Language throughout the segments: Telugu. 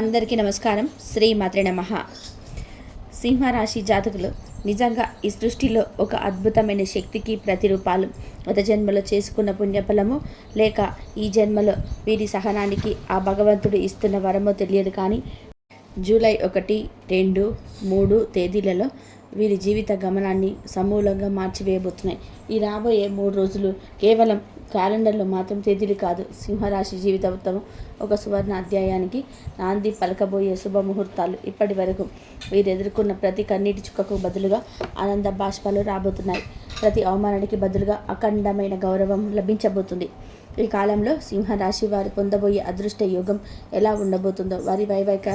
అందరికీ నమస్కారం. శ్రీ మాత్రే నమ. సింహరాశి జాతకులు నిజంగా ఈ సృష్టిలో ఒక అద్భుతమైన శక్తికి ప్రతిరూపాలు. గత జన్మలో చేసుకున్న పుణ్యఫలము లేక ఈ జన్మలో వీరి సహనానికి ఆ భగవంతుడు ఇస్తున్న వరమో తెలియదు కానీ జూలై ఒకటి రెండు మూడు తేదీలలో వీరి జీవిత గమనాన్ని సమూలంగా మార్చివేయబోతున్నాయి. ఈ రాబోయే మూడు రోజులు కేవలం క్యాలెండర్లో మాత్రం తేదీలు కాదు. సింహరాశి జీవితం ఒక సువర్ణ అధ్యాయానికి నాంది పలకబోయే శుభముహూర్తాలు ఇప్పటి వరకు. వీరు ఎదుర్కొన్న ప్రతి కన్నీటి చుక్కకు బదులుగా ఆనంద బాష్పాలు రాబోతున్నాయి. ప్రతి అవమానానికి బదులుగా అఖండమైన గౌరవం లభించబోతుంది. ఈ కాలంలో సింహరాశి వారు పొందబోయే అదృష్ట యోగం ఎలా ఉండబోతుందో వారి వైవాహిక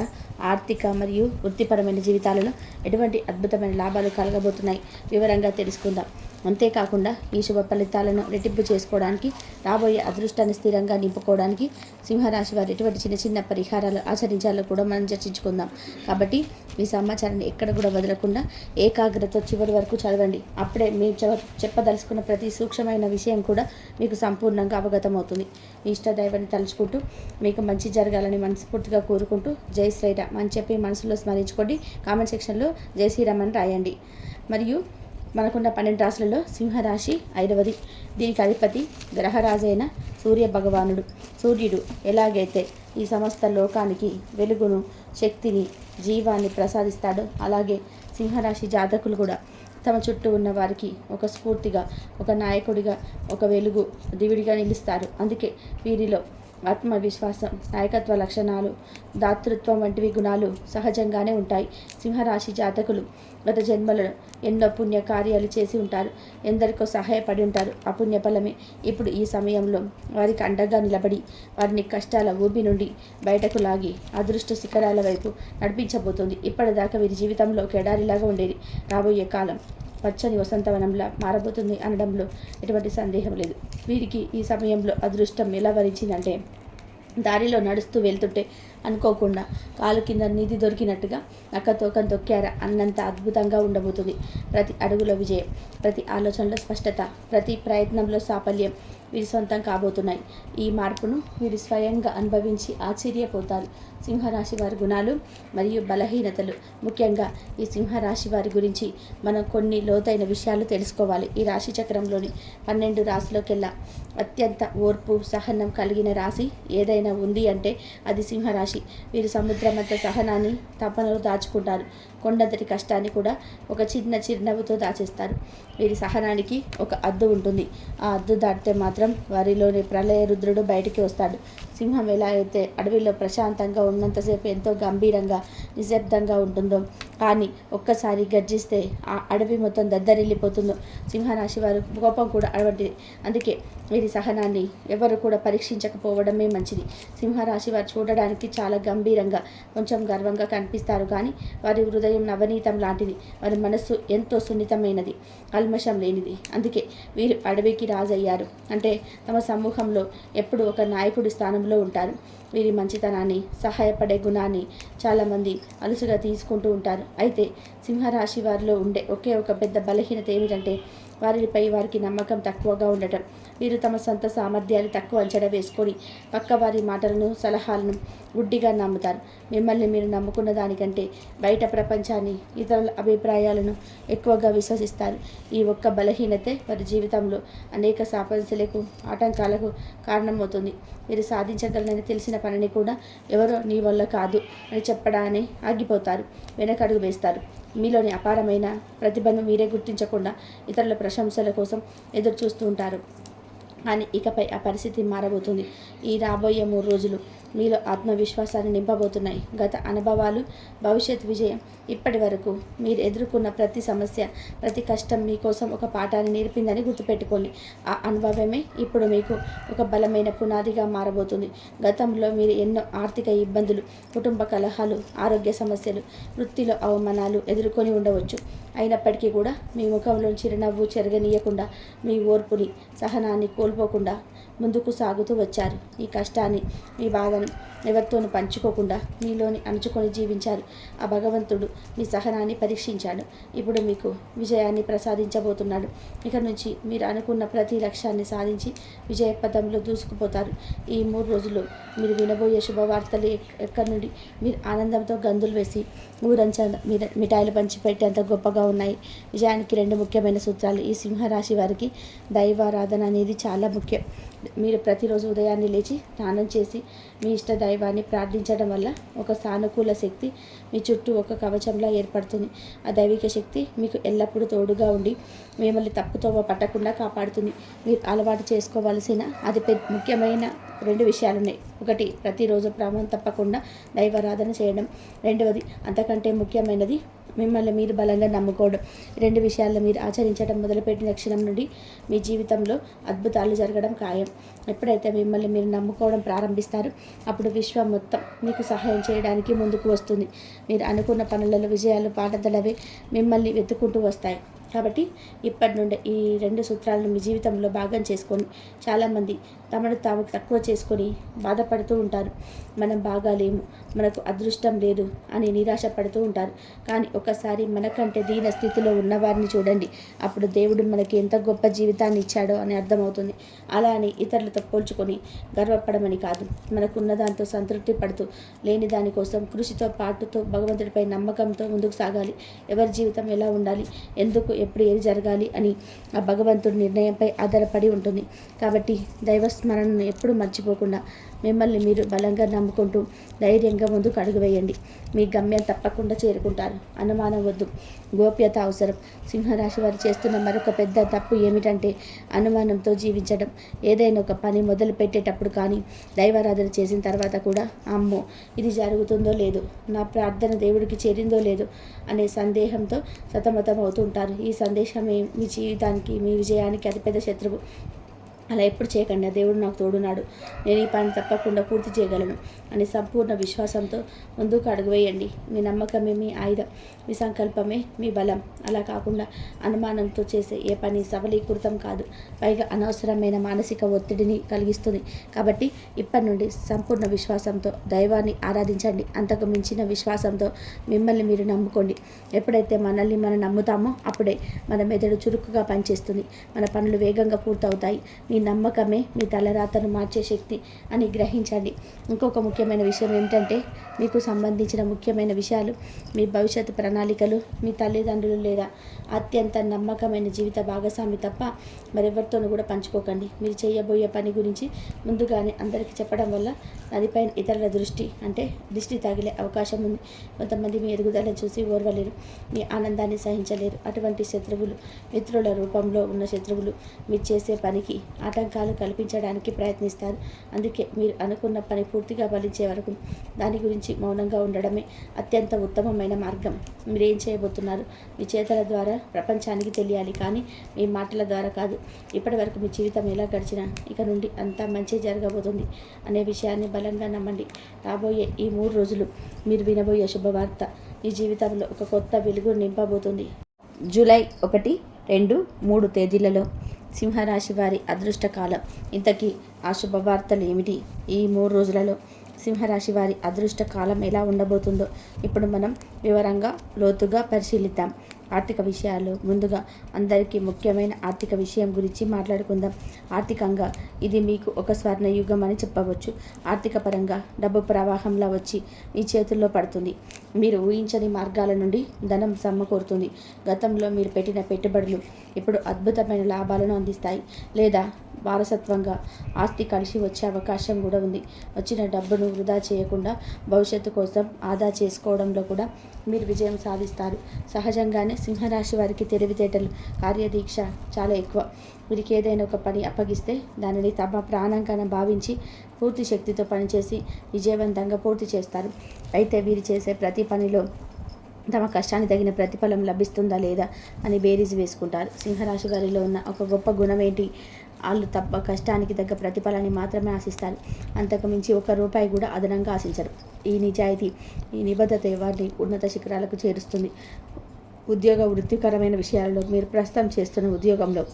ఆర్థిక మరియు వృత్తిపరమైన జీవితాలలో ఎటువంటి అద్భుతమైన లాభాలు కలగబోతున్నాయి? వివరంగా తెలుసుకుందాం. అంతేకాకుండా ఈ శుభ ఫలితాలను రెట్టింపు చేసుకోవడానికి రాబోయే అదృష్టాన్ని స్థిరంగా నింపుకోవడానికి సింహరాశి వారు ఎటువంటి చిన్న చిన్న పరిహారాలు ఆచరించాలో కూడా మనం చర్చించుకుందాం. కాబట్టి మీ సమాచారాన్ని ఎక్కడ కూడా వదలకుండా ఏకాగ్రత చివరి వరకు చదవండి. అప్పుడే మీరు చెవ- చెప్పదలుచుకున్న ప్రతి సూక్ష్మమైన విషయం కూడా మీకు సంపూర్ణంగా అవగతమవుతుంది. మీ ఇష్టదైవాన్ని తలుచుకుంటూ మీకు మంచి జరగాలని మనస్ఫూర్తిగా కోరుకుంటూ జై శ్రీరామ్ అని చెప్పి మనసులో స్మరించుకోండి. కామెంట్ సెక్షన్లో జై శ్రీరామ్ అని రాయండి. మరియు మనకున్న పన్నెండు రాశులలో సింహరాశి ఐదవది. దీనికి అధిపతి గ్రహరాజైన సూర్య భగవానుడు సూర్యుడు ఎలాగైతే ఈ సమస్త లోకానికి వెలుగును శక్తిని జీవాన్ని ప్రసాదిస్తాడో అలాగే సింహరాశి జాతకులు కూడా తమ చుట్టూ ఉన్న వారికి ఒక స్ఫూర్తిగా ఒక నాయకుడిగా ఒక వెలుగు దివిడిగా నిలుస్తారు. అందుకే వీరిలో ఆత్మవిశ్వాసం నాయకత్వ లక్షణాలు దాతృత్వం వంటివి గుణాలు సహజంగానే ఉంటాయి. సింహరాశి జాతకులు గత జన్మలను ఎన్నో పుణ్య కార్యాలు చేసి ఉంటారు. ఎందరికో సహాయపడి ఉంటారు. ఆ ఫలమే. ఇప్పుడు ఈ సమయంలో వారికి అండగా నిలబడి వారిని కష్టాల ఊబి నుండి బయటకు లాగి అదృష్ట శిఖరాల వైపు నడిపించబోతుంది. ఇప్పటిదాకా వీరి జీవితంలో కెడారిలాగా ఎడారిలాగా ఉండేది. రాబోయే కాలం పచ్చని వసంతవనంలా మారబోతుంది అనడంలో ఎటువంటి సందేహం లేదు. వీరికి ఈ సమయంలో అదృష్టం ఎలా వరించిందంటే దారిలో నడుస్తూ వెళ్తుంటే అనుకోకుండా కాలు కింద నిధి దొరికినట్టుగా నక్క తోకం తొక్కారా అన్నంత అద్భుతంగా ఉండబోతుంది. ప్రతి అడుగులో విజయం ప్రతి ఆలోచనలో స్పష్టత ప్రతి ప్రయత్నంలో సాఫల్యం వీరి సొంతం కాబోతున్నాయి. ఈ మార్పును వీరు స్వయంగా అనుభవించి ఆశ్చర్యపోతారు. సింహరాశి వారి గుణాలు మరియు బలహీనతలు. ముఖ్యంగా ఈ సింహరాశి వారి గురించి మనం కొన్ని లోతైన విషయాలు తెలుసుకోవాలి. ఈ రాశి చక్రంలోని పన్నెండు రాశిలోకెల్లా అత్యంత ఓర్పు సహనం కలిగిన రాశి ఏదైనా ఉంది అంటే అది సింహరాశి వీరు సముద్రమంత సహనాన్ని తపనలు దాచుకుంటారు. కొండంతటి కష్టాన్ని కూడా ఒక చిన్న చిరునవ్వుతో దాచేస్తారు. వీరి సహనానికి ఒక అద్దు ఉంటుంది. ఆ అద్దు దాటితే మాత్రం వారిలోని ప్రళయ రుద్రుడు బయటికి వస్తాడు. సింహం ఎలా అయితే అడవిలో ప్రశాంతంగా ఉన్నంతసేపు ఎంతో గంభీరంగా నిశ్శబ్దంగా ఉంటుందో కానీ ఒక్కసారి గర్జిస్తే ఆ అడవి మొత్తం దద్దరిల్లిపోతుందో సింహరాశి వారు కోపం కూడా అటువంటిది అందుకే వీరి సహనాన్ని ఎవరు కూడా పరీక్షించకపోవడమే మంచిది. సింహరాశి వారు చూడడానికి చాలా గంభీరంగా కొంచెం గర్వంగా కనిపిస్తారు. కానీ వారి హృదయ నవనీతం లాంటిది. వారి మనస్సు ఎంతో సున్నితమైనది కల్మషం లేనిది. అందుకే వీరు అడవికి రాజయ్యారు. అంటే తమ సమూహంలో ఎప్పుడు ఒక నాయకుడి స్థానంలో ఉంటారు. వీరి మంచితనాన్ని సహాయపడే గుణాన్ని చాలామంది అలుసుగా తీసుకుంటూ ఉంటారు. అయితే సింహరాశి వారిలో ఉండే ఒకే ఒక పెద్ద బలహీనత ఏమిటంటే వారిపై వారికి నమ్మకం తక్కువగా ఉండటం. వీరు తమ సొంత సామర్థ్యాన్ని తక్కువ అంచనా వేసుకొని పక్క వారి మాటలను సలహాలను గుడ్డిగా నమ్ముతారు. మిమ్మల్ని మీరు నమ్ముకున్న దానికంటే బయట ప్రపంచాన్ని ఇతరుల అభిప్రాయాలను ఎక్కువగా విశ్వసిస్తారు. ఈ ఒక్క బలహీనతే వారి జీవితంలో అనేక సాపంశలకు ఆటంకాలకు కారణమవుతుంది. మీరు సాధించగలనని తెలిసిన పనిని కూడా ఎవరో నీ వల్ల కాదు అని చెప్పడానే ఆగిపోతారు వెనకడుగు వేస్తారు. మీలోని అపారమైన ప్రతిభను మీరే గుర్తించకుండా ఇతరుల ప్రశంసల కోసం ఎదురు చూస్తూ ఉంటారు. కానీ ఇకపై ఆ పరిస్థితి మారబోతుంది. ఈ రాబోయే మూడు రోజులు మీలో ఆత్మవిశ్వాసాన్ని నింపబోతున్నాయి. గత అనుభవాలు భవిష్యత్ విజయం ఇప్పటి వరకు మీరు ఎదుర్కొన్న ప్రతి సమస్య ప్రతి కష్టం మీకోసం ఒక పాఠాన్ని నేర్పిందని గుర్తుపెట్టుకోండి. ఆ అనుభవమే ఇప్పుడు మీకు ఒక బలమైన పునాదిగా మారబోతుంది. గతంలో మీరు ఎన్నో ఆర్థిక ఇబ్బందులు కుటుంబ కలహాలు ఆరోగ్య సమస్యలు వృత్తిలో అవమానాలు ఎదుర్కొని ఉండవచ్చు. అయినప్పటికీ కూడా మీ ముఖంలో చిరునవ్వు చెరగనీయకుండా మీ ఓర్పుని సహనాన్ని కోల్పోకుండా ముందుకు సాగుతూ వచ్చారు. ఈ కష్టాన్ని మీ బాధను ఎవరితోనూ పంచుకోకుండా మీలోని అణుచుకొని జీవించారు. ఆ భగవంతుడు మీ సహనాన్ని పరీక్షించాడు. ఇప్పుడు మీకు విజయాన్ని ప్రసాదించబోతున్నాడు. ఇక నుంచి మీరు అనుకున్న ప్రతి లక్ష్యాన్ని సాధించి విజయ పదంలో దూసుకుపోతారు. ఈ మూడు రోజులు మీరు వినబోయే శుభవార్తలు ఎక్కడి నుండి? మీరు ఆనందంతో గందులు వేసి ఊరంచా మీరు మిఠాయిలు పంచిపెట్టేంత గొప్పగా ఉన్నాయి విజయానికి రెండు ముఖ్యమైన సూత్రాలు. ఈ సింహరాశి వారికి దైవారాధన అనేది చాలా ముఖ్యం. మీరు ప్రతిరోజు ఉదయాన్నే లేచి స్నానం చేసి మీ ఇష్ట దైవాన్ని ప్రార్థించడం వల్ల ఒక సానుకూల శక్తి మీ చుట్టూ ఒక కవచంలా ఏర్పడుతుంది. ఆ దైవిక శక్తి మీకు ఎల్లప్పుడూ తోడుగా ఉండి మిమ్మల్ని తప్పుతోవ పట్టకుండా కాపాడుతుంది. మీరు అలవాటు చేసుకోవాల్సిన అది పెద్ద ముఖ్యమైన రెండు విషయాలు ఉన్నాయి ఒకటి ప్రతిరోజు క్రమం తప్పకుండా దైవారాధన చేయడం. రెండవది అంతకంటే ముఖ్యమైనది మిమ్మల్ని మీరు బలంగా నమ్ముకోవడం. రెండు విషయాల్లో మీరు ఆచరించడం మొదలుపెట్టిన క్షణం నుండి మీ జీవితంలో అద్భుతాలు జరగడం ఖాయం. ఎప్పుడైతే మిమ్మల్ని మీరు నమ్ముకోవడం ప్రారంభిస్తారు అప్పుడు విశ్వం మొత్తం మీకు సహాయం చేయడానికి ముందుకు వస్తుంది. మీరు అనుకున్న పనులలో విజయాలు పాటదలవి మిమ్మల్ని వెతుక్కుంటూ వస్తాయి. కాబట్టి ఇప్పటి నుండి ఈ రెండు సూత్రాలను మీ జీవితంలో భాగం చేసుకొని చాలామంది తమను తాము తక్కువ చేసుకొని బాధపడుతూ ఉంటారు. మనం బాగాలేము మనకు అదృష్టం లేదు అని నిరాశ పడుతూ ఉంటారు. కానీ ఒకసారి మనకంటే దీన స్థితిలో ఉన్నవారిని చూడండి. అప్పుడు దేవుడు మనకి ఎంత గొప్ప జీవితాన్ని ఇచ్చాడో అని అర్థమవుతుంది. అలా అని ఇతరులతో పోల్చుకొని గర్వపడమని కాదు. మనకున్న దాంతో సంతృప్తి పడుతూ లేని దానికోసం కృషితో పాటుతో భగవంతుడిపై నమ్మకంతో ముందుకు సాగాలి. ఎవరి జీవితం ఎలా ఉండాలి? ఎందుకు ఎప్పుడు ఏది జరగాలి అని ఆ భగవంతుడి నిర్ణయంపై ఆధారపడి ఉంటుంది. కాబట్టి దైవస్మరణను ఎప్పుడు మర్చిపోకుండా మిమ్మల్ని మీరు బలంగా నమ్ముకుంటూ ధైర్యంగా ముందుకు అడుగువేయండి మీ గమ్యం తప్పకుండా చేరుకుంటారు. అనుమానం వద్దు. గోప్యత అవసరం. సింహరాశి వారు చేస్తున్న మరొక పెద్ద తప్పు ఏమిటంటే అనుమానంతో జీవించడం. ఏదైనా ఒక పని మొదలు పెట్టేటప్పుడు కానీ దైవారాధన చేసిన తర్వాత కూడా అమ్మో ఇది జరుగుతుందో లేదో నా ప్రార్థన దేవుడికి చేరిందో లేదో అనే సందేహంతో సతమతం అవుతుంటారు ఈ ఈ సందేశమే మీ జీవితానికి మీ విజయానికి అతిపెద్ద శత్రువు. అలా ఎప్పుడు చేయకండి. ఆ దేవుడు నాకు తోడున్నాడు. నేను ఈ పని తప్పకుండా పూర్తి చేయగలను. అని సంపూర్ణ విశ్వాసంతో ముందుకు అడుగు వేయండి మీ నమ్మకమే మీ ఆయుధం మీ సంకల్పమే మీ బలం. అలా కాకుండా అనుమానంతో చేసే ఏ పని సబలీకృతం కాదు. పైగా అనవసరమైన మానసిక ఒత్తిడిని కలిగిస్తుంది. కాబట్టి ఇప్పటి నుండి సంపూర్ణ విశ్వాసంతో దైవాన్ని ఆరాధించండి. అంతకు మించిన విశ్వాసంతో మిమ్మల్ని మీరు నమ్ముకోండి. ఎప్పుడైతే మనల్ని మనం నమ్ముతామో అప్పుడే మన మెదడు చురుకుగా పనిచేస్తుంది. మన పనులు వేగంగా పూర్తవుతాయి. మీ నమ్మకమే మీ తలరాతను మార్చే శక్తి అని గ్రహించండి. ఇంకొక ముఖ్యమైన విషయం ఏమిటంటే మీకు సంబంధించిన ముఖ్యమైన విషయాలు మీ భవిష్యత్తు ప్రణాళికలు మీ తల్లిదండ్రులు లేదా అత్యంత నమ్మకమైన జీవిత భాగస్వామి తప్ప మరెవరితోనూ కూడా పంచుకోకండి. మీరు చేయబోయే పని గురించి ముందుగానే అందరికీ చెప్పడం వల్ల దానిపైన ఇతరుల దృష్టి అంటే దృష్టి తగిలే అవకాశం ఉంది. కొంతమంది మీ ఎదుగుదలను చూసి ఓర్వలేరు మీ ఆనందాన్ని సహించలేరు. అటువంటి శత్రువులు మిత్రుల రూపంలో ఉన్న శత్రువులు మీరు చేసే పనికి ఆటంకాలు కల్పించడానికి ప్రయత్నిస్తారు. అందుకే మీరు అనుకున్న పని పూర్తిగా ఫలించే వరకు దాని గురించి మౌనంగా ఉండడమే అత్యంత ఉత్తమమైన మార్గం. మీరు ఏం చేయబోతున్నారు? మీ చేతల ద్వారా ప్రపంచానికి తెలియాలి కానీ మీ మాటల ద్వారా కాదు. ఇప్పటి వరకు మీ జీవితం ఎలా గడిచినా ఇక నుండి అంతా మంచి జరగబోతుంది అనే విషయాన్ని బలంగా నమ్మండి. రాబోయే ఈ మూడు రోజులు మీరు వినబోయే శుభవార్త మీ జీవితంలో ఒక కొత్త వెలుగు నింపబోతుంది. జూలై ఒకటి రెండు మూడు తేదీలలో సింహరాశి వారి అదృష్ట కాలం ఇంతకీ ఆ శుభవార్తలు ఏమిటి? ఈ మూడు రోజులలో సింహరాశి వారి అదృష్ట కాలం ఎలా ఉండబోతుందో ఇప్పుడు మనం వివరంగా లోతుగా పరిశీలిద్దాం. ఆర్థిక విషయాలు ముందుగా అందరికీ ముఖ్యమైన ఆర్థిక విషయం గురించి మాట్లాడుకుందాం. ఆర్థికంగా ఇది మీకు ఒక స్వర్ణయుగం అని చెప్పవచ్చు. ఆర్థిక పరంగా డబ్బు ప్రవాహంలా వచ్చి మీ చేతుల్లో పడుతుంది. మీరు ఊహించని మార్గాల నుండి ధనం సమకూరుతుంది. గతంలో మీరు పెట్టిన పెట్టుబడులు ఇప్పుడు అద్భుతమైన లాభాలను అందిస్తాయి. లేదా వారసత్వంగా ఆస్తి కలిసి వచ్చే అవకాశం కూడా ఉంది. వచ్చిన డబ్బును వృధా చేయకుండా భవిష్యత్తు కోసం ఆదా చేసుకోవడంలో కూడా మీరు విజయం సాధిస్తారు. సహజంగానే సింహరాశి వారికి తెలివితేటలు కార్యదీక్ష చాలా ఎక్కువ. వీరికి ఏదైనా ఒక పని అప్పగిస్తే దానిని తమ ప్రాణం భావించి పూర్తి శక్తితో పనిచేసి విజయవంతంగా పూర్తి చేస్తారు. అయితే వీరు చేసే ప్రతి పనిలో తమ కష్టానికి తగిన ప్రతిఫలం లభిస్తుందా లేదా అని బేరీజ్ వేసుకుంటారు. సింహరాశి వారిలో ఉన్న ఒక గొప్ప గుణం ఏంటి? వాళ్ళు తప్ప కష్టానికి తగ్గ ప్రతిఫలాన్ని మాత్రమే ఆశిస్తారు. అంతకు మించి ఒక రూపాయి కూడా అదనంగా ఆశించరు. ఈ నిజాయితీ ఈ నిబద్ధత వారిని ఉన్నత శిఖరాలకు చేరుస్తుంది? ఉద్యోగ వృత్తికరమైన విషయాల్లో మీరు ప్రస్తుతం చేస్తున్న ఉద్యోగంలో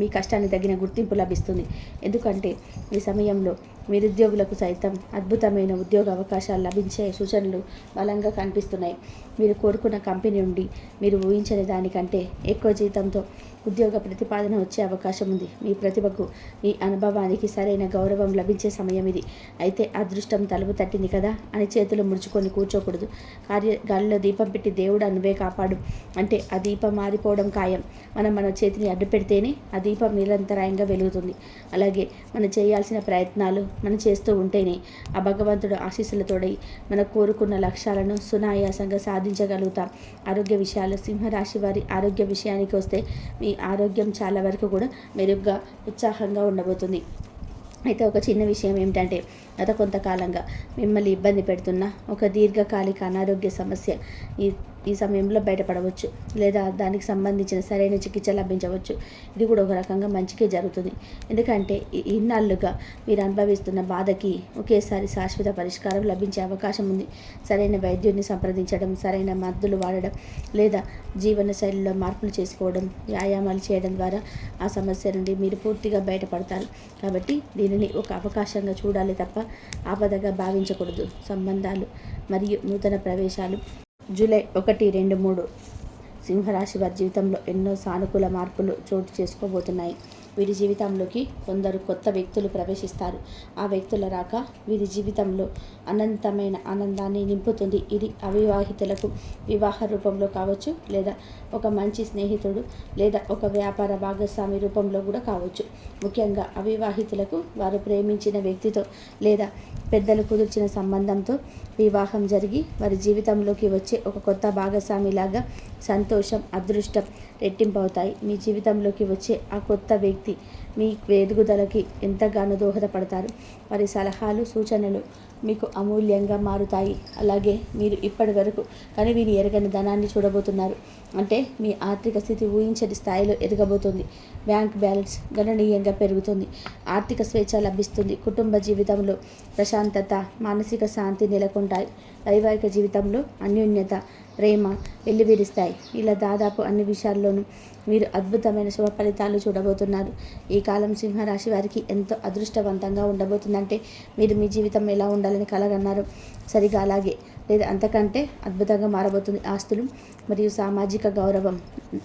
మీ కష్టాన్ని తగిన గుర్తింపు లభిస్తుంది. ఎందుకంటే ఈ సమయంలో నిరుద్యోగులకు సైతం అద్భుతమైన ఉద్యోగ అవకాశాలు లభించే సూచనలు బలంగా కనిపిస్తున్నాయి. మీరు కోరుకున్న కంపెనీ నుండి మీరు ఊహించని దానికంటే ఎక్కువ జీతంతో ఉద్యోగ ప్రతిపాదన వచ్చే అవకాశం ఉంది. మీ ప్రతిభకు మీ అనుభవానికి సరైన గౌరవం లభించే సమయం ఇది. అయితే అదృష్టం తలుపు తట్టింది కదా? అని చేతులు ముడుచుకొని కూర్చోకూడదు. కార్య గాలిలో దీపం పెట్టి దేవుడు అనువే కాపాడు. అంటే ఆ దీపం మారిపోవడం ఖాయం. మనం మన చేతిని అడ్డు పెడితేనే ఆ దీపం నిరంతరాయంగా వెలుగుతుంది. అలాగే మనం చేయాల్సిన ప్రయత్నాలు మనం చేస్తూ ఉంటేనే ఆ భగవంతుడు ఆశీస్సులతోడై మన కోరుకున్న లక్ష్యాలను సునాయాసంగా సాధించగలుగుతాం. ఆరోగ్య విషయాలు సింహరాశి వారి ఆరోగ్య విషయానికి వస్తే మీ ఆరోగ్యం చాలా వరకు కూడా మెరుగ్గా ఉత్సాహంగా ఉండబోతుంది. అయితే ఒక చిన్న విషయం ఏమిటంటే గత కొంతకాలంగా మిమ్మల్ని ఇబ్బంది పెడుతున్న ఒక దీర్ఘకాలిక అనారోగ్య సమస్య. ఈ ఈ సమయంలో బయటపడవచ్చు లేదా దానికి సంబంధించిన సరైన చికిత్స లభించవచ్చు. ఇది కూడా ఒక రకంగా మంచికే జరుగుతుంది. ఎందుకంటే ఇన్నాళ్ళుగా మీరు అనుభవిస్తున్న బాధకి ఒకేసారి శాశ్వత పరిష్కారం లభించే అవకాశం ఉంది. సరైన వైద్యుడిని సంప్రదించడం సరైన మందులు వాడడం లేదా జీవన శైలిలో మార్పులు చేసుకోవడం వ్యాయామాలు చేయడం ద్వారా ఆ సమస్య నుండి మీరు పూర్తిగా బయటపడతారు. కాబట్టి దీనిని ఒక అవకాశంగా చూడాలి తప్ప ఆపదగా భావించకూడదు. సంబంధాలు మరియు నూతన ప్రవేశాలు జూలై ఒకటి రెండు మూడు సింహరాశి వారి జీవితంలో ఎన్నో సానుకూల మార్పులు చోటు చేసుకోబోతున్నాయి. వీరి జీవితంలోకి కొందరు కొత్త వ్యక్తులు ప్రవేశిస్తారు. ఆ వ్యక్తుల రాక వీరి జీవితంలో అనంతమైన ఆనందాన్ని నింపుతుంది. ఇది అవివాహితులకు వివాహ రూపంలో కావచ్చు లేదా ఒక మంచి స్నేహితుడు లేదా ఒక వ్యాపార భాగస్వామి రూపంలో కూడా కావచ్చు. ముఖ్యంగా అవివాహితులకు వారు ప్రేమించిన వ్యక్తితో లేదా పెద్దలు కుదిర్చిన సంబంధంతో వివాహం జరిగి వారి జీవితంలోకి వచ్చే ఒక కొత్త భాగస్వామిలాగా సంతోషం అదృష్టం రెట్టింపు అవుతాయి మీ జీవితంలోకి వచ్చే ఆ కొత్త వ్యక్తి మీ ఎదుగుదలకి ఎంతగానో దోహదపడతారు. వారి సలహాలు సూచనలు మీకు అమూల్యంగా మారుతాయి. అలాగే మీరు ఇప్పటి వరకు కనివిని ఎరగని ధనాన్ని చూడబోతున్నారు. అంటే మీ ఆర్థిక స్థితి ఊహించని స్థాయిలో ఎదగబోతుంది. బ్యాంక్ బ్యాలెన్స్ గణనీయంగా పెరుగుతుంది. ఆర్థిక స్వేచ్ఛ లభిస్తుంది. కుటుంబ జీవితంలో ప్రశాంతత మానసిక శాంతి నెలకొంటాయి. వైవాహిక జీవితంలో అన్యోన్యత ప్రేమ వెల్లివిరుస్తాయి. ఇలా దాదాపు అన్ని విషయాల్లోనూ మీరు అద్భుతమైన శుభ ఫలితాలు చూడబోతున్నారు. ఈ కాలం సింహరాశి వారికి ఎంతో అదృష్టవంతంగా ఉండబోతుందంటే మీరు మీ జీవితం ఎలా ఉండాలని కలగన్నారు. సరిగా అలాగే. లేదా అంతకంటే అద్భుతంగా మారబోతుంది ఆస్తులు మరియు సామాజిక గౌరవం.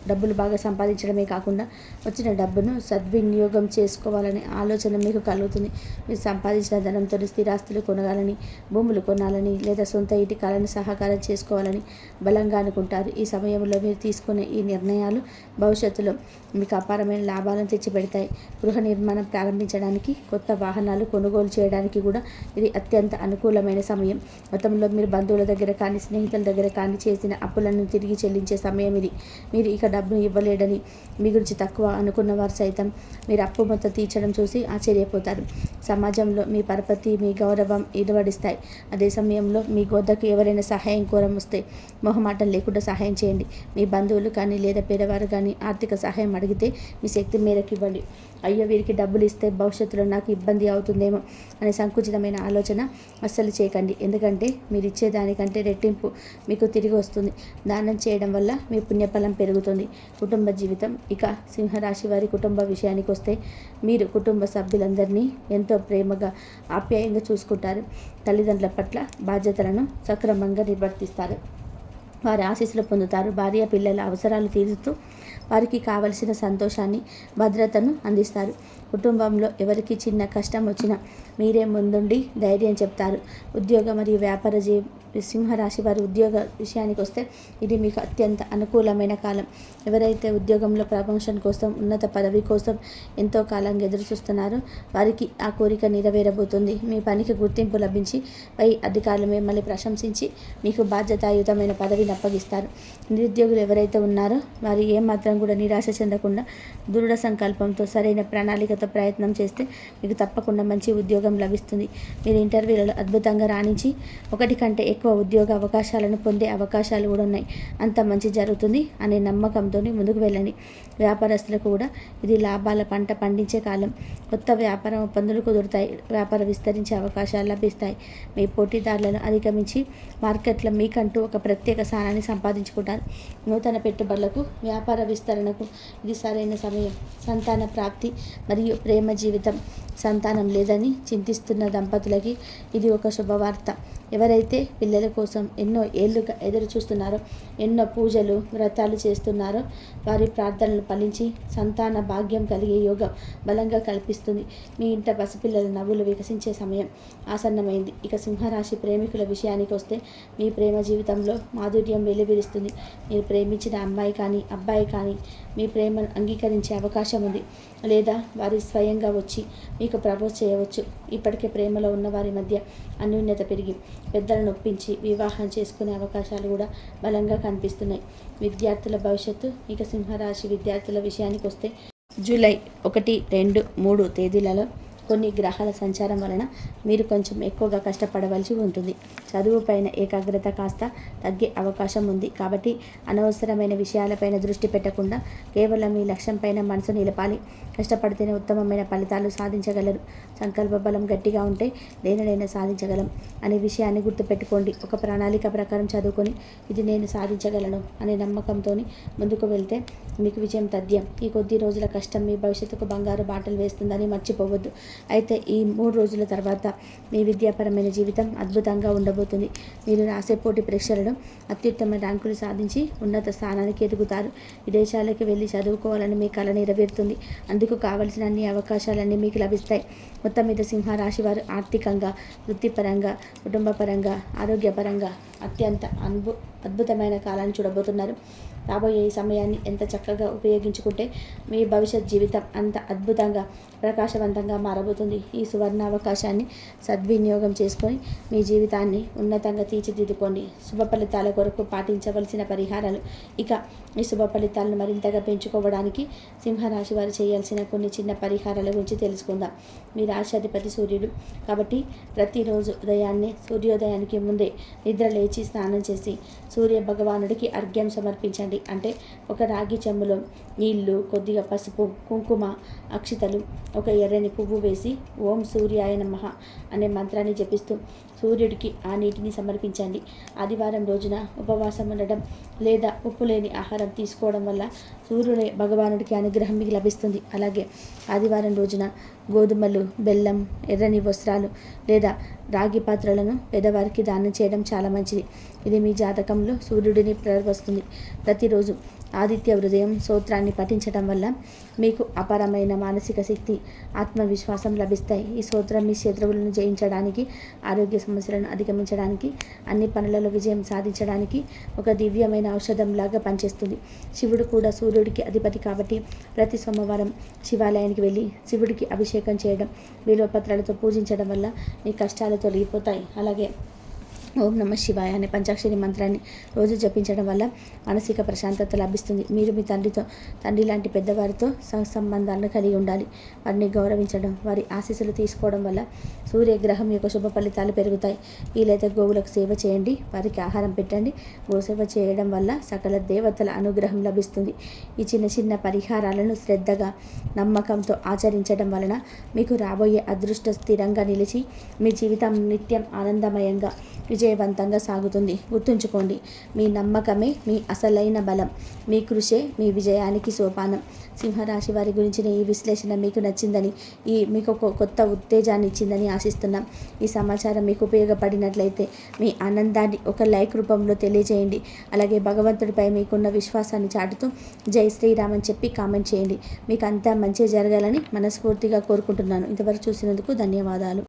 డబ్బులు బాగా సంపాదించడమే కాకుండా వచ్చిన డబ్బును సద్వినియోగం చేసుకోవాలనే ఆలోచన మీకు కలుగుతుంది. మీరు సంపాదించిన ధనంతో స్థిరాస్తులు కొనగాలని భూములు కొనాలని లేదా సొంత ఇంటి కళను సహకారం చేసుకోవాలని బలంగా అనుకుంటారు. ఈ సమయంలో మీరు తీసుకునే ఈ నిర్ణయాలు భవిష్యత్తులో మీకు అపారమైన లాభాలను తెచ్చిపెడతాయి. గృహ నిర్మాణం ప్రారంభించడానికి కొత్త వాహనాలు కొనుగోలు చేయడానికి కూడా ఇది అత్యంత అనుకూలమైన సమయం. గతంలో మీరు బంధువుల దగ్గర కానీ స్నేహితుల దగ్గర కానీ చేసిన అప్పులను తిరిగి చెల్లించే సమయం ఇది. మీరు ఇక డబ్బును ఇవ్వలేడని మీ గురించి తక్కువ అనుకున్న వారు సైతం మీరు అప్పు మొత్తం తీర్చడం చూసి ఆశ్చర్యపోతారు. సమాజంలో మీ పరపతి మీ గౌరవం ఇడవడిస్తాయి అదే సమయంలో మీ వద్దకు ఎవరైనా సహాయం కోరం వస్తే మొహమాటం లేకుండా సహాయం చేయండి. మీ బంధువులు కానీ లేదా పేదవారు కానీ ఆర్థిక సహాయం అడిగితే మీ శక్తి మేరకు ఇవ్వండి అయ్యో వీరికి డబ్బులు ఇస్తే భవిష్యత్తులో నాకు ఇబ్బంది అవుతుందేమో అనే సంకుచితమైన ఆలోచన అస్సలు చేయకండి. ఎందుకంటే మీరు ఇచ్చేదానికంటే రెట్టింపు మీకు తిరిగి వస్తుంది. దానం చేయడం వల్ల మీ పుణ్యఫలం పెరుగుతుంది. కుటుంబ జీవితం ఇక సింహరాశి వారి కుటుంబ విషయానికి వస్తే మీరు కుటుంబ సభ్యులందరినీ ఎంతో ప్రేమగా ఆప్యాయంగా చూసుకుంటారు. తల్లిదండ్రుల పట్ల బాధ్యతలను సక్రమంగా నిర్వర్తిస్తారు. వారి ఆశీస్సులు పొందుతారు. భార్య పిల్లల అవసరాలు తీరుతూ వారికి కావలసిన సంతోషాన్ని భద్రతను అందిస్తారు. కుటుంబంలో ఎవరికి చిన్న కష్టం వచ్చినా మీరే ముందుండి ధైర్యం చెప్తారు. ఉద్యోగ మరియు వ్యాపార జీ సింహరాశి వారి ఉద్యోగ విషయానికి వస్తే ఇది మీకు అత్యంత అనుకూలమైన కాలం. ఎవరైతే ఉద్యోగంలో ప్రమోషన్ కోసం ఉన్నత పదవి కోసం ఎంతో కాలంగా ఎదురు చూస్తున్నారో వారికి ఆ కోరిక నెరవేరబోతుంది. మీ పనికి గుర్తింపు లభించి పై అధికారులు మిమ్మల్ని ప్రశంసించి మీకు బాధ్యతాయుతమైన పదవిని అప్పగిస్తారు. నిరుద్యోగులు ఎవరైతే ఉన్నారో వారు ఏమాత్రం కూడా నిరాశ చెందకుండా దృఢ సంకల్పంతో సరైన ప్రణాళికతో ప్రయత్నం చేస్తే మీకు తప్పకుండా మంచి ఉద్యోగం లభిస్తుంది. మీరు ఇంటర్వ్యూలలో అద్భుతంగా రాణించి ఒకటి కంటే ఎక్కువ ఉద్యోగ అవకాశాలను పొందే అవకాశాలు కూడా ఉన్నాయి. అంత మంచి జరుగుతుంది అనే నమ్మకంతో ముందుకు వెళ్ళండి. వ్యాపారస్తులకు కూడా ఇది లాభాల పంట పండించే కాలం. కొత్త వ్యాపారం ఒప్పందులు కుదురుతాయి. వ్యాపారం విస్తరించే అవకాశాలు లభిస్తాయి. మీ పోటీదారులను అధిగమించి మార్కెట్లో మీకంటూ ఒక ప్రత్యేక స్థానాన్ని సంపాదించుకుంటారు. నూతన పెట్టుబడులకు వ్యాపార విస్తరణకు ఇది సరైన సమయం. సంతాన ప్రాప్తి మరియు ప్రేమ జీవితం సంతానం లేదని చింతిస్తున్న దంపతులకి ఇది ఒక శుభవార్త. ఎవరైతే పిల్లల కోసం ఎన్నో ఏళ్ళుగా ఎదురు చూస్తున్నారో ఎన్నో పూజలు వ్రతాలు చేస్తున్నారో వారి ప్రార్థనలు ఫలించి సంతాన భాగ్యం కలిగే యోగం బలంగా కల్పిస్తుంది. మీ ఇంట పసిపిల్లల నవ్వులు వికసించే సమయం ఆసన్నమైంది. ఇక సింహరాశి ప్రేమికుల విషయానికి వస్తే మీ ప్రేమ జీవితంలో మాధుర్యం వెలువరిస్తుంది. మీరు ప్రేమించిన అమ్మాయి కానీ అబ్బాయి కానీ మీ ప్రేమను అంగీకరించే అవకాశం ఉంది. లేదా వారి స్వయంగా వచ్చి మీకు ప్రపోజ్ చేయవచ్చు. ఇప్పటికే ప్రేమలో ఉన్న వారి మధ్య అన్యోన్యత పెరిగి పెద్దలను ఒప్పించి వివాహం చేసుకునే అవకాశాలు కూడా బలంగా కనిపిస్తున్నాయి. విద్యార్థుల భవిష్యత్తు ఇక సింహరాశి విద్యార్థుల విషయానికి వస్తే జూలై ఒకటి రెండు మూడు తేదీలలో కొన్ని గ్రహాల సంచారం వలన మీరు కొంచెం ఎక్కువగా కష్టపడవలసి ఉంటుంది. చదువు పైన ఏకాగ్రత కాస్త తగ్గే అవకాశం ఉంది. కాబట్టి అనవసరమైన విషయాలపైన దృష్టి పెట్టకుండా కేవలం మీ లక్ష్యం పైన మనసు నిలపాలి. కష్టపడితేనే ఉత్తమమైన ఫలితాలు సాధించగలరు. సంకల్ప బలం గట్టిగా ఉంటే దేనినైనా సాధించగలం అనే విషయాన్ని గుర్తుపెట్టుకోండి. ఒక ప్రణాళిక ప్రకారం చదువుకొని ఇది నేను సాధించగలను అనే నమ్మకంతో ముందుకు వెళ్తే మీకు విజయం తథ్యం. ఈ కొద్ది రోజుల కష్టం మీ భవిష్యత్తుకు బంగారు బాటలు వేస్తుందని మర్చిపోవద్దు. అయితే ఈ మూడు రోజుల తర్వాత మీ విద్యాపరమైన జీవితం అద్భుతంగా ఉండబోతుంది. మీరు రాసే పోటీ పరీక్షలను అత్యుత్తమ ర్యాంకులు సాధించి ఉన్నత స్థానానికి ఎదుగుతారు. విదేశాలకు వెళ్ళి చదువుకోవాలని మీ కళ నెరవేరుతుంది. అందుకు కావలసిన అన్ని అవకాశాలన్నీ మీకు లభిస్తాయి. మొత్తం మీద సింహరాశి వారు ఆర్థికంగా వృత్తిపరంగా కుటుంబపరంగా ఆరోగ్యపరంగా అత్యంత అద్భు అద్భుతమైన కాలాన్ని చూడబోతున్నారు. రాబోయే ఈ సమయాన్ని ఎంత చక్కగా ఉపయోగించుకుంటే మీ భవిష్యత్ జీవితం అంత అద్భుతంగా ప్రకాశవంతంగా మారబోతుంది. ఈ సువర్ణ అవకాశాన్ని సద్వినియోగం చేసుకొని మీ జీవితాన్ని ఉన్నతంగా తీర్చిదిద్దుకోండి. శుభ ఫలితాల కొరకు పాటించవలసిన పరిహారాలు. ఇక ఈ శుభ ఫలితాలను మరింతగా పెంచుకోవడానికి సింహరాశి వారు చేయాల్సిన కొన్ని చిన్న పరిహారాల గురించి తెలుసుకుందాం. మీ రాశాధిపతి సూర్యుడు. కాబట్టి ప్రతిరోజు ఉదయాన్నే సూర్యోదయానికి ముందే నిద్ర లేచి స్నానం చేసి సూర్య భగవానుడికి అర్ఘ్యం సమర్పించండి. అంటే ఒక రాగి చెంబులో నీళ్ళు కొద్దిగా పసుపు కుంకుమ అక్షితలు ఒక ఎర్రని పువ్వు వేసి ఓం సూర్యాయ నమః అనే మంత్రాన్ని జపిస్తూ సూర్యుడికి ఆ నీటిని సమర్పించండి. ఆదివారం రోజున ఉపవాసం ఉండడం లేదా ఉప్పు లేని ఆహారం తీసుకోవడం వల్ల సూర్యుని భగవానుడికి అనుగ్రహం మీకు లభిస్తుంది. అలాగే ఆదివారం రోజున గోధుమలు బెల్లం ఎర్రని వస్త్రాలు లేదా రాగి పాత్రలను పేదవారికి దానం చేయడం చాలా మంచిది. ఇది మీ జాతకంలో సూర్యుడిని ప్రవస్తుంది ప్రతిరోజు ఆదిత్య హృదయం సూత్రాన్ని పఠించడం వల్ల మీకు అపారమైన మానసిక శక్తి ఆత్మవిశ్వాసం లభిస్తాయి. ఈ సూత్రం మీ శత్రువులను జయించడానికి ఆరోగ్య సమస్యలను అధిగమించడానికి అన్ని పనులలో విజయం సాధించడానికి ఒక దివ్యమైన ఔషధంలాగా పనిచేస్తుంది. శివుడు కూడా సూర్యుడికి అధిపతి కాబట్టి ప్రతి సోమవారం శివాలయానికి వెళ్ళి శివుడికి అభిషేకం చేయడం బిల్వపత్రాలతో పూజించడం వల్ల మీ కష్టాలు తొలగిపోతాయి. అలాగే ఓం నమ శివాయ అనే పంచాక్షరి మంత్రాన్ని రోజు జపించడం వల్ల మానసిక ప్రశాంతత లభిస్తుంది. మీరు మీ తండ్రితో తండ్రి లాంటి పెద్దవారితో సంబంధాలను కలిగి ఉండాలి. వారిని గౌరవించడం వారి ఆశీస్సులు తీసుకోవడం వల్ల సూర్యగ్రహం యొక్క శుభ ఫలితాలు పెరుగుతాయి. వీలైతే గోవులకు సేవ చేయండి. వారికి ఆహారం పెట్టండి. గోసేవ చేయడం వల్ల సకల దేవతల అనుగ్రహం లభిస్తుంది. ఈ చిన్న చిన్న పరిహారాలను శ్రద్ధగా నమ్మకంతో ఆచరించడం వలన మీకు రాబోయే అదృష్ట స్థిరంగా నిలిచి మీ జీవితం నిత్యం ఆనందమయంగా విజయ విజయవంతంగా సాగుతుంది. గుర్తుంచుకోండి మీ నమ్మకమే మీ అసలైన బలం. మీ కృషే మీ విజయానికి సోపానం. సింహరాశి వారి గురించిన ఈ విశ్లేషణ మీకు నచ్చిందని ఈ మీకు ఒక కొత్త ఉత్తేజాన్ని ఇచ్చిందని ఆశిస్తున్నాం. ఈ సమాచారం మీకు ఉపయోగపడినట్లయితే మీ ఆనందాన్ని ఒక లైక్ రూపంలో తెలియజేయండి. అలాగే భగవంతుడిపై మీకున్న విశ్వాసాన్ని చాటుతూ జై శ్రీరామ్ అని చెప్పి కామెంట్ చేయండి. మీకు అంతా మంచి జరగాలని మనస్ఫూర్తిగా కోరుకుంటున్నాను. ఇంతవరకు చూసినందుకు ధన్యవాదాలు.